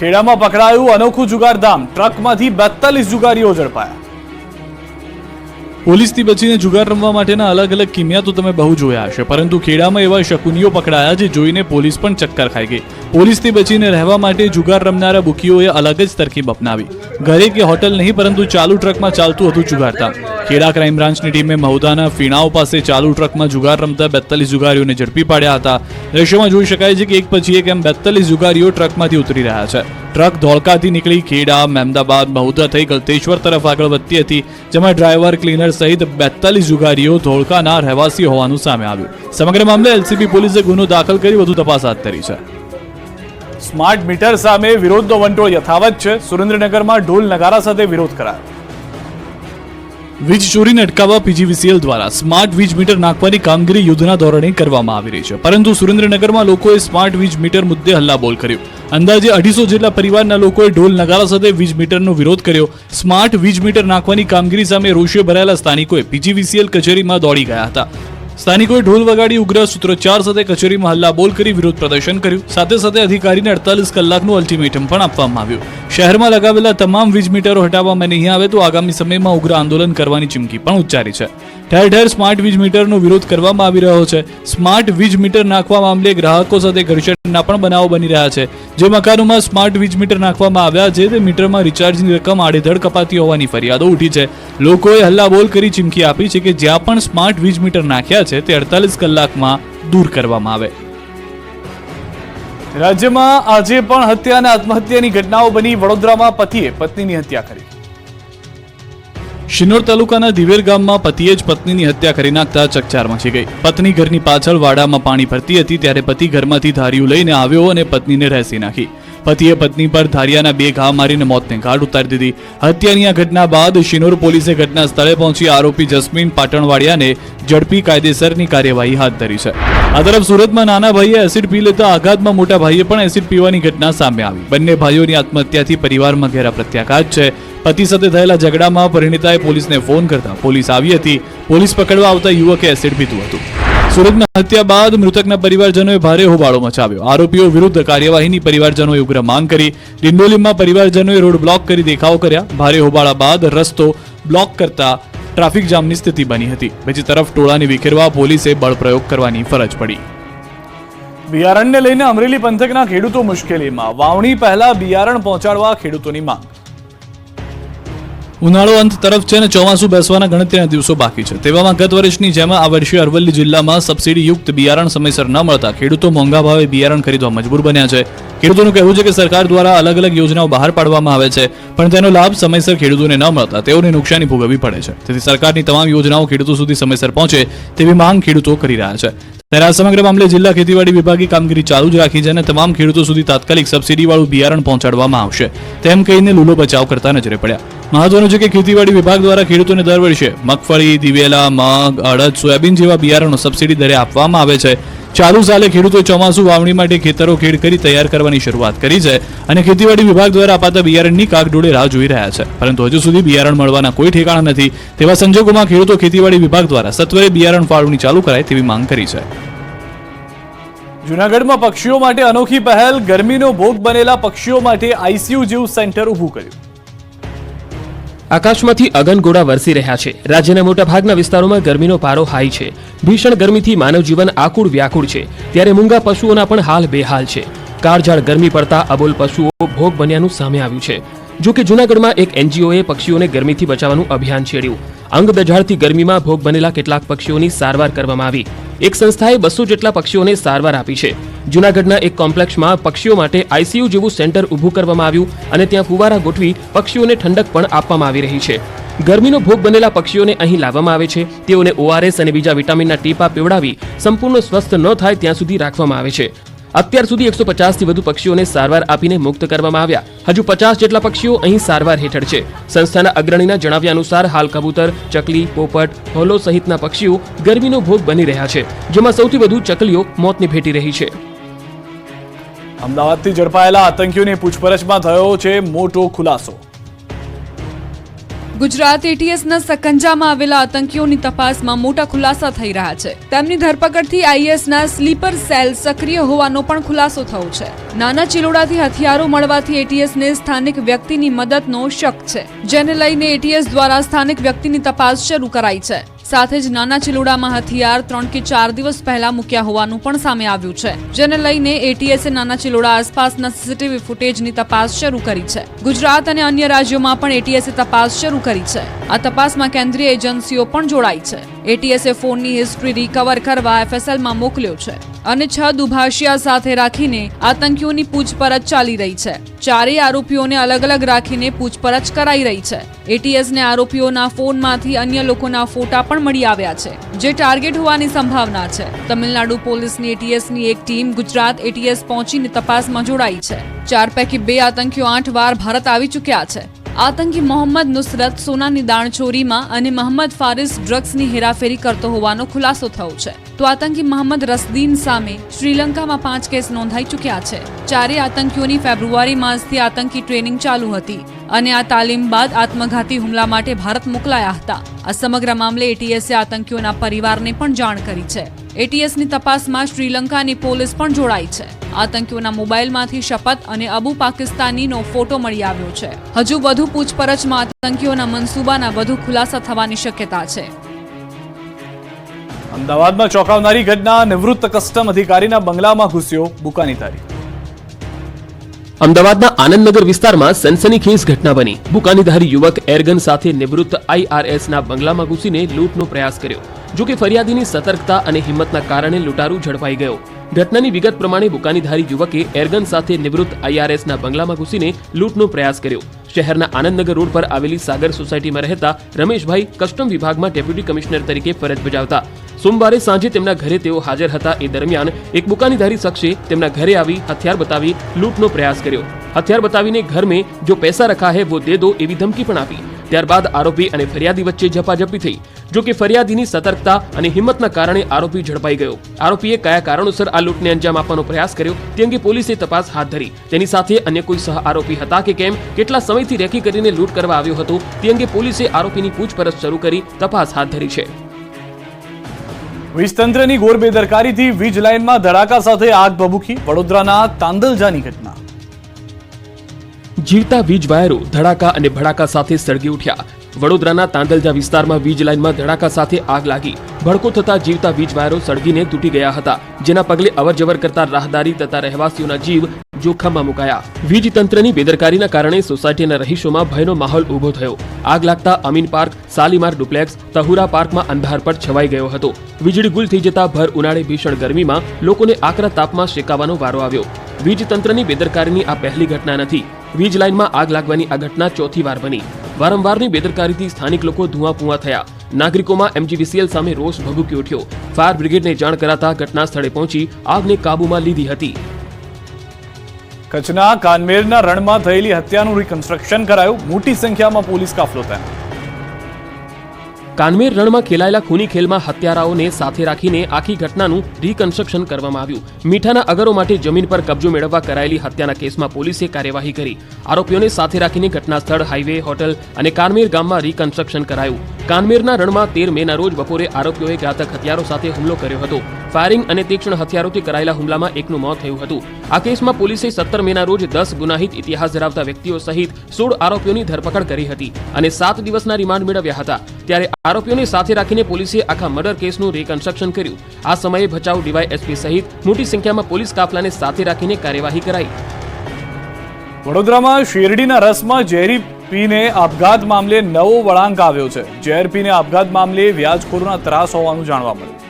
ખેડામાં પકડાયું અનોખું જુગારધામ. ટ્રકમાંથી બેતાલીસ જુગારીઓ ઝડપાયા. પોલીસથી બચીને જુગાર રમવા માટેના અલગ અલગ કિમિયા તો તમે બહુ જોયા હશે, પરંતુ ખેડામાં એવા શકુનીઓ પકડાયા જે જોઈને પોલીસ પણ ચક્કર ખાઈ ગઈ. પોલીસથી બચીને રહેવા માટે જુગાર રમનારા બુકીઓએ અલગ જ તરકીબ અપનાવી. ઘરે કે હોટલ નહીં, પરંતુ ચાલુ ટ્રકમાં ચાલતું હતું જુગારધામ. ખેડા ક્રાઇમ બ્રાન્ચની ટીમે મહુદાના ફીણાઓ પાસે ચાલુ ટ્રકમાં જુગાર રમતા બેતાલીસ જુગારીઓને ઝડપી પાડ્યા હતા. દ્રશ્યમાં જોઈ શકાય છે કે એક પછી એક એમ બેતાલીસ જુગારીઓ ટ્રકમાંથી ઉતરી રહ્યા છે. ટ્રક ધોળકાથી નીકળી ખેડા, મહેમદાબાદ, મહુદા થઈ ગલતેશ્વર તરફ આગળ વધતી હતી, જેમાં ડ્રાઈવર, ક્લીનર સહિત બેતાલીસ જુગારીઓ ધોળકાના રહેવાસી હોવાનું સામે આવ્યું. સમગ્ર મામલે એલસીબી પોલીસે ગુનો દાખલ કરી વધુ તપાસ હાથ ધરી છે. સ્માર્ટ મીટર સામે વિરોધનો વંટોળ યથાવત છે. સુરેન્દ્રનગરમાં ઢોલ નગારા સાથે વિરોધ કરાયો. વીજ ચોરીને અટકાવવા પીજીવીસીએલ દ્વારા સ્માર્ટ વીજ મીટર નાખવાની કામગીરી યુદ્ધના ધોરણે કરવામાં આવી રહી છે. પરંતુ સુરેન્દ્રનગરમાં લોકોએ સ્માર્ટ વીજ મીટર મુદ્દે હલ્લાબોલ કર્યો. અંદાજે અઢીસો જેટલા પરિવારના લોકોએ ઢોલ નગારા સાથે વીજ મીટરનો વિરોધ કર્યો. સ્માર્ટ વીજ મીટર નાખવાની કામગીરી સામે રોષે ભરાયેલા સ્થાનિકોએ પીજીવીસીએલ કચેરીમાં દોડી ગયા હતા. સ્થાનિકોએ ઢોલ વગાડી ઉગ્ર સૂત્રોચ્ચાર સાથે કચેરીમાં હલ્લાબોલ કરી વિરોધ પ્રદર્શન કર્યું. સાથે સાથે અધિકારીને અડતાલીસ કલાકનું અલ્ટિમેટમ પણ આપવામાં આવ્યું. શહેરમાં લગાવેલા તમામ વીજ મીટરો હટાવવામાં નહીં આવે તો આગામી સમયમાં ઉગ્ર આંદોલન કરવાની ચીમકી પણ ઉચ્ચારી છે. ઠેર ઠેર સ્માર્ટ વીજ મીટરનો વિરોધ કરવામાં આવી રહ્યો છે. સ્માર્ટ વીજ મીટર નાખવા મામલે ગ્રાહકો સાથે ઘર્ષણના પણ બનાવો બની રહ્યા છે. જે મકાનોમાં સ્માર્ટ વીજ મીટર નાખવામાં આવ્યા છે, તે મીટરમાં રિચાર્જની રકમ આડેધડ કપાતી હોવાની ફરિયાદો ઉઠી છે. લોકોએ હલ્લાબોલ કરી ચીમકી આપી છે કે જ્યાં પણ સ્માર્ટ વીજ મીટર નાખ્યા છે, તે અડતાલીસ કલાકમાં દૂર કરવામાં આવે. રાજ્યમાં આજે પણ હત્યા અને આત્મહત્યાની ઘટનાઓ બની. વડોદરામાં પતિએ પત્નીની હત્યા કરી. શિનોર તાલુકાના દિવેર ગામમાં પતિએ જ પત્નીની હત્યા કરી નાખતા ચકચાર મચી ગઈ. પત્ની ઘરની પાછળ વાડામાં પાણી ભરતી હતી, ત્યારે પતિ ઘરમાંથી ધાર્યું લઈને આવ્યો અને પત્નીને રહેસી નાખી. પતિએ પત્ની પર ધારિયાના બે ઘા મારીને મોતને ઘાટ ઉતારી દીધી. હત્યાની આ ઘટના બાદ શિનોર પોલીસે ઘટના સ્થળે પહોંચી આરોપી જસ્મીન પાટણવાડિયાને ઝડપી કાયદેસરની કાર્યવાહી હાથ ધરી છે. આ તરફ સુરતમાં નાના ભાઈએ એસિડ પી લેતા આઘાતમાં મોટા ભાઈએ પણ એસિડ પીવાની ઘટના સામે આવી. બંને ભાઈઓની આત્મહત્યાથી પરિવારમાં ઘેરા પ્રત્યાઘાત છે. પતિ સાથે થયેલા ઝઘડામાં પરિણીતાએ પોલીસને ફોન કરતા પોલીસ આવી હતી. પોલીસ પકડવા આવતા યુવકે એસિડ પીધું હતું. સુરતમાં હત્યા બાદ મૃતકના પરિવારજનોએ ભારે હોબાળો મચાવ્યો. આરોપીઓ વિરુદ્ધ કાર્યવાહીની પરિવારજનોએ ઉગ્ર માંગ કરી. ડિંડોલીમાં પરિવારજનોએ રોડ બ્લોક કરી દેખાવો કર્યા. ભારે હોબાળા બાદ રસ્તો બ્લોક કરતા ટ્રાફિક જામની સ્થિતિ બની હતી. બીજી તરફ ટોળાને વિખેરવા પોલીસે બળપ્રયોગ કરવાની ફરજ પડી. બિયારણને લઈને અમરેલી પંથકના ખેડૂતો મુશ્કેલીમાં. વાવણી પહેલા બિયારણ પહોંચાડવા ખેડૂતોની માંગ. ઉનાળો અંત તરફ છે અને ચોમાસું બેસવાના ગણતરીના દિવસો બાકી છે. તેવામાં ગત વર્ષની જેમ આ વર્ષે અરવલ્લી જિલ્લામાં સબસિડીયુક્ત બિયારણ સમયસર ન મળતા ખેડૂતો મોંઘા ભાવે બિયારણ ખરીદવા મજબૂર બન્યા છે. ખેડૂતોનું કહેવું છે કે સરકાર દ્વારા અલગ અલગ યોજનાઓ બહાર પાડવામાં આવે છે, પણ તેનો લાભ સમયસર ખેડૂતોને ન મળતા તેઓને નુકસાની ભોગવવી પડે છે. તેથી સરકારની તમામ યોજનાઓ ખેડૂતો સુધી સમયસર પહોંચે તેવી માંગ ખેડૂતો કરી રહ્યા છે. ત્યારે આ સમગ્ર મામલે જિલ્લા ખેતીવાડી વિભાગે કામગીરી ચાલુ જ રાખી છે અને તમામ ખેડૂતો સુધી તાત્કાલિક સબસિડીવાળું બિયારણ પહોંચાડવામાં આવશે. તેમ કહીને લૂલો બચાવ કરતા નજરે પડ્યા. મહત્વનું છે કે ખેતીવાડી વિભાગ દ્વારા ખેડૂતોને દર વર્ષે મગફળી, દિવેલા, મગ, અડદ, સોયાબીન જેવા બિયારણો સબસિડી દરે આપવામાં આવે છે. ચાલુ સાલે ખેડૂતોએ ચોમાસુ વાવણી માટે ખેતરો ખેડ કરી તૈયાર કરવાની શરૂઆત કરી છે અને ખેતીવાડી વિભાગ દ્વારા અપાતા બિયારણની કાગડોળે રાહ જોઈ રહ્યા છે. પરંતુ હજુ સુધી બિયારણ મળવાના કોઈ ઠેકાણા નથી તેવા સંજોગોમાં ખેડૂતો ખેતીવાડી વિભાગ દ્વારા સત્વરે બિયારણ ફાળવણી ચાલુ કરાય તેવી માંગ કરી છે. જૂનાગઢમાં પક્ષીઓ માટે અનોખી પહેલ ગરમીનો ભોગ બનેલા પક્ષીઓ માટે આઈસીયુ જેવું સેન્ટર ઊભું કર્યું. આકાશમાંથી અગનગોળા વરસી રહ્યા છે. રાજ્યના મોટાભાગના વિસ્તારોમાં ગરમીનો પારો હાઈ છે. ભીષણ ગરમીથી માનવજીવન આકુળ વ્યાકુળ છે. ત્યારે મૂંગા પશુઓના પણ હાલ બેહાલ છે. કાળઝાળ ગરમી પડતા અબોલ પશુઓ ભોગ બન્યાનું સામે આવ્યું છે. જો કે જૂનાગઢમાં એક એનજીઓએ પક્ષીઓને ગરમીથી બચાવવાનું અભિયાન છેડ્યું. અંગ દજાડતી ગરમીમાં ભોગ બનેલા કેટલાક પક્ષીઓની સારવાર કરવામાં આવી. એક સંસ્થાએ બસો જેટલા પક્ષીઓને સારવાર આપી છે. જૂનાગઢના એક કોમ્પ્લેક્ષમાં પક્ષીઓ માટે આઈસીયુ જેવું સેન્ટર ઊભું કરવામાં આવ્યું અને ત્યાં ફુવારા ગોઠવી પક્ષીઓને ઠંડક પણ આપવામાં આવી રહી છે. ગરમીનો ભોગ બનેલા પક્ષીઓને અહીં લાવવામાં આવે છે. તેઓને ઓઆરએસ અને બીજા વિટામિનના ટીપા પીવડાવી સંપૂર્ણ સ્વસ્થ ન થાય ત્યાં સુધી રાખવામાં આવે છે. અત્યાર સુધી એકસો પચાસથી વધુ પક્ષીઓને સારવાર આપીને મુક્ત કરવામાં આવ્યા. હજુ પચાસ જેટલા પક્ષીઓ અહીં સારવાર હેઠળ છે. સંસ્થાના અગ્રણીના જણાવ્યા અનુસાર હાલ કબૂતર, ચકલી, પોપટ, હોલો સહિતના પક્ષીઓ ગરમીનો ભોગ બની રહ્યા છે, જેમાં સૌથી વધુ ચકલીઓ મોતને ભેટી રહી છે. અમદાવાદથી ઝડપાયેલા આતંકીઓની પૂછપરછમાં થયો છે મોટો ખુલાસો. ગુજરાત એટીએસના સકંજામાં આવેલા આતંકીઓની તપાસમાં મોટા ખુલાસા થઈ રહ્યા છે. તેમની ધરપકડથી આઈએસના સ્લીપર સેલ સક્રિય હોવાનો પણ ખુલાસો થયો છે. નાના ચિલોડાથી હથિયારો મળવાથી એટીએસને સ્થાનિક વ્યક્તિની મદદનો શક છે, જેને લઈને એટીએસ દ્વારા સ્થાનિક વ્યક્તિની તપાસ શરૂ કરાઈ છે. સાથે જ નાના ચિલોડામાં હથિયાર ત્રણ કે ચાર દિવસ પહેલા મૂક્યા હોવાનું પણ સામે આવ્યું છે. જેને લઈને એટીએસે નાના ચિલોડા આસપાસના સીસીટીવી ફૂટેજની તપાસ શરૂ કરી છે. ગુજરાત અને અન્ય રાજ્યોમાં પણ એટીએસે તપાસ શરૂ કરી છે. આ તપાસમાં કેન્દ્રીય એજન્સીઓ પણ જોડાઈ છે. એટીએસે ફોનની હિસ્ટ્રી રિકવર કરવા એફએસએલમાં મોકલ્યો છે અને છ દુભાષિયા સાથે રાખીને આતંકીઓની પૂછપરછ ચાલી રહી છે. ચારેય આરોપીઓને અલગ અલગ રાખીને પૂછપરછ કરાઈ રહી છે. એટીએસને આરોપીઓના ફોનમાંથી અન્ય લોકોના ફોટા પણ મળી આવ્યા છે, જે ટાર્ગેટ હોવાની સંભાવના છે. તમિલનાડુ પોલીસની એટીએસની એક ટીમ ગુજરાત એટીએસ પહોંચીને તપાસમાં જોડાઈ છે. ચાર પૈકી બે આતંકીઓ આઠ વાર ભારત આવી ચૂક્યા છે. આતંકી મોહમ્મદ નુસરત સોનાની દાણચોરીમાં અને મોહમ્મદ ફારિસ ડ્રગ્સની હેરાફેરી કરતો હોવાનો ખુલાસો થયો છે. તો આતંકી મોહમ્મદ રસદીન સામે શ્રીલંકામાં પાંચ કેસ નોંધાઈ ચૂક્યા છે. ચારે આતંકીઓની ફેબ્રુઆરી માસથી આતંકી ટ્રેનિંગ ચાલુ હતી અને આ તાલીમ બાદ આત્મઘાતી હુમલા માટે ભારત મોકલાયા હતા. આ સમગ્ર મામલે એટીએસે આતંકીઓના પરિવારને પણ જાણ કરી છે. એટીએસની તપાસમાં શ્રીલંકાની પોલીસ પણ જોડાઈ છે. આતંકીઓના મોબાઈલમાંથી શપથ અને અબુ પાકિસ્તાનીનો ફોટો મળી આવ્યો છે. હજુ વધુ પૂછપરછમાં આતંકીઓના મનસૂબાના વધુ ખુલાસા થવાની શક્યતા છે. અમદાવાદમાં ચોંકાવનારી ઘટના નિવૃત્ત કસ્ટમ અધિકારીના બંગલામાં ઘૂસ્યો બુકાનીધારી અમદાવાદના આનંદનગર વિસ્તારમાં સનસનીખેજ ઘટના બની. બુકાનીધારી યુવક એરગન સાથે નિવૃત્ત આઈઆરએસના બંગલામાં ઘૂસીને લૂંટનો પ્રયાસ કર્યો. જો કે ફરિયાદીની સતર્કતા અને હિંમતના કારણે લૂંટારૂ ઝડપાઈ ગયો. ઘટનાની વિગત પ્રમાણે બુકાનીધારી યુવકે એરગન સાથે નિવૃત્ત આઈઆરએસના બંગલામાં ઘૂસીને લૂંટનો પ્રયાસ કર્યો. શહેરના આનંદનગર રોડ પર આવેલી સાગર સોસાયટીમાં રહેતા રમેશભાઈ કસ્ટમ વિભાગમાં ડેપ્યુટી કમિશનર તરીકે ફરજ બજાવતા. સોમવારે સાંજે તેમના ઘરે તેઓ હાજર હતા. એ દરમિયાન એક બુકાનીધારી શખ્સે તેમના ઘરે આવી હથિયાર બતાવી લૂંટનો પ્રયાસ કર્યો. હથિયાર બતાવીને ઘર મેં જો પૈસા રખા હે વો દે દો એવી ધમકી પણ આપી. ત્યારબાદ આરોપી અને ફરિયાદી વચ્ચે ઝપાઝપી થઈ, જો કે ફરિયાદીની સતર્કતા અને હિંમતના કારણે આરોપી ઝડપાઈ ગયો. આરોપીએ કયા કારણોસર આ લૂંટને અંજામ આપવાનો પ્રયાસ કર્યો, તે અંગે પોલીસે તપાસ હાથ ધરી. તેની સાથે અન્ય કોઈ સહ આરોપી હતા કે કેમ, કેટલા સમયથી રેકી કરીને લૂંટ કરવા આવ્યો હતો, તે અંગે પોલીસે આરોપીની પૂછપરછ શરૂ કરી તપાસ હાથ ધરી છે. વીજતંત્રની ઘોર બેદરકારીથી વીજ લાઇનમાં ધડાકા સાથે આગ ભભૂકી વડોદરાના તાંદલજાની ઘટના. જીવતા વીજ વાયરો, ધડાકા અને ભડાકા સાથે સળગી ઉઠ્યા. વડોદરાના તાંદલજા વિસ્તારમાં વીજ લાઇનમાં ધડાકા સાથે આગ લાગી. ભડકો થતા જીવતા વીજ વાયરો સળગીને તૂટી ગયા હતા. જેના પગલે અવરજવર કરતા રાહદારી તથા રહેવાસીઓના જીવ જોખમમાં મુકાયા. વીજ તંત્રની બેદરકારીના કારણે સોસાયટીના રહીશોમાં ભયનો માહોલ ઊભો થયો. આગ લાગતા અમીન પાર્ક, સાલીમાર ડુપ્લેક્સ, તહુરા પાર્કમાં અંધાર પર છવાઈ ગયો હતો. વીજળી ગુલ થઈ જતા ભર ઉનાળે ભીષણ ગરમીમાં લોકોને આકરા તાપમાં શેકાવાનો વારો આવ્યો. વીજ તંત્રની બેદરકારીની આ પહેલી ઘટના નથી. વીજ લાઇનમાં આગ લાગવાની આ ઘટના ચોથી વાર બની. વારંવારની બેદરકારીથી સ્થાનિક લોકો ધુઆ પુઆ થયા. નાગરિકોમાં એમજીવીસીએલ સામે રોષ ભભૂકી ઉઠ્યો. ફાયર બ્રિગેડને જાણ કરાતા ઘટના સ્થળે પહોંચી આગને કાબૂમાં લીધી હતી. કચ્છના કાનમેરના રણમાં થયેલી હત્યાનું રિકન્સ્ટ્રક્શન કરાયું. મોટી સંખ્યામાં પોલીસ કાફલો તૈનાત કાનમેર રણમાં ખેલાયેલા ખૂની ખેલમાં હત્યારાઓને સાથે રાખીને આખી ઘટનાનું રિકન્સ્ટ્રક્શન કરવામાં આવ્યું. મીઠાના અગરો માટે જમીન પર કબજો મેળવવા કરાયેલી હત્યાના કેસમાં પોલીસે કાર્યવાહી કરી. આરોપીઓને સાથે રાખીને ઘટના સ્થળ હાઈવે હોટલ અને કાનમેર ગામમાં રીકન્સ્ટ્રક્શન કરાયું. કાનમેરના રણમાં તેર મેના રોજ બપોરે આરોપીઓએ ઘાતક હથિયારો સાથે હુમલો કર્યો હતો. ફાયરિંગ અને તીક્ષ્ણ હથિયારોથી કરાયેલા હુમલામાં એકનું મોત થયું હતું. આ કેસમાં પોલીસે સત્તર મેના રોજ દસ ગુનાહિત ઇતિહાસ ધરાવતા વ્યક્તિઓ સહિત સોળ આરોપીઓની ધરપકડ કરી હતી અને સાત દિવસના રિમાન્ડ મેળવ્યા હતા. ત્યારે આરોપીઓને સાથે રાખીને પોલીસે આખા મર્ડર કેસનું રિકન્સ્ટ્રક્શન કર્યું. આ સમયે ભચાઉ ડીવાયએસપી સહિત મોટી સંખ્યામાં પોલીસ કાફલાને સાથે રાખીને કાર્યવાહી કરાઈ. વડોદરામાં શેરડીના રસમાં ઝેરી પીને આપઘાત મામલે નવો વળાંક આવ્યો છે. ઝેર પીને આપઘાત મામલે વ્યાજખોરોના ત્રાસ હોવાનું જાણવા મળ્યું.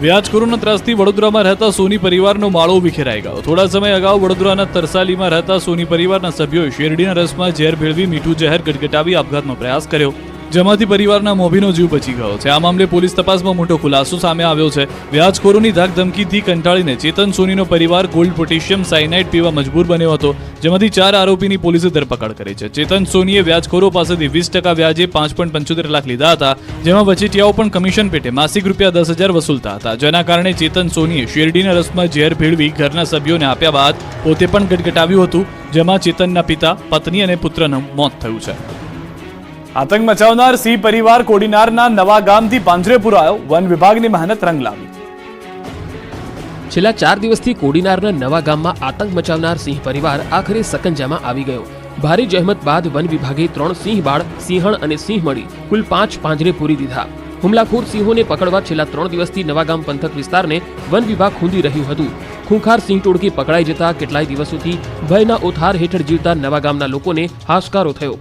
વ્યાજખોરોના ત્રાસથી વડોદરામાં રહેતા સોની પરિવારનો માળો વિખેરાઈ ગયો. થોડા સમય અગાઉ વડોદરાના તરસાલીમાં રહેતા સોની પરિવારના સભ્યોએ શેરડીના રસમાં ઝેર ભેળવી મીઠું ઝેર ગટગટાવી આપઘાતનો પ્રયાસ કર્યો. જેમાંથી પરિવારના મોભીનો જીવ બચી ગયો છે. આ મામલે પોલીસ તપાસમાં મોટો ખુલાસો સામે આવ્યો છે. વ્યાજખોરોની ધમકીથી કંટાળીને ચેતન સોનીનો પરિવાર ગોલ્ડ પોટેશિયમ સાયનાઇડ પીવા મજબૂર બન્યો હતો, જેમાંથી ચાર આરોપીની પોલીસે ધરપકડ કરી છે. ચેતન સોનીએ વ્યાજખોરો પાસેથી વીસ ટકા વ્યાજે પાંચ પોઈન્ટ પંચોતેર લાખ લીધા હતા, જેમાં વચેટિયાઓ પણ કમિશન પેટે માસિક રૂપિયા દસ હજાર વસૂલતા હતા. જેના કારણે ચેતન સોનીએ શેરડીના રસમાં ઝેર ભેળવી ઘરના સભ્યોને આપ્યા બાદ પોતે પણ ગટગટાવ્યું હતું, જેમાં ચેતનના પિતા, પત્ની અને પુત્રનું મોત થયું છે. આતંક મચાવનાર સિંહ પરિવાર કોડીનારના નવા ગામથી પાંજરે પુરાયો વન વિભાગની મહેનત રંગ લાવી. છેલ્લા ચાર દિવસથી કોડીનારના નવા ગામમાં આતંક મચાવનાર સિંહ પરિવાર આખરે સકંજામાં આવી ગયો. ભારે જહેમત બાદ વન વિભાગે ત્રણ સિંહ બાળ, સિંહણ અને સિંહ મળી કુલ પાંચ પાંજરે પૂરી દીધા. હુમલાખોર સિંહોને પકડવા છેલ્લા ત્રણ દિવસથી નવાગામ પંથક વિસ્તારને વન વિભાગ ખૂંદી રહ્યું હતું. ખૂંખાર સિંહ ટોળકી પકડાઈ જતા કેટલાય દિવસોથી ભયના ઓથાર હેઠળ જીવતા નવાગામના લોકોને હાશકારો થયો.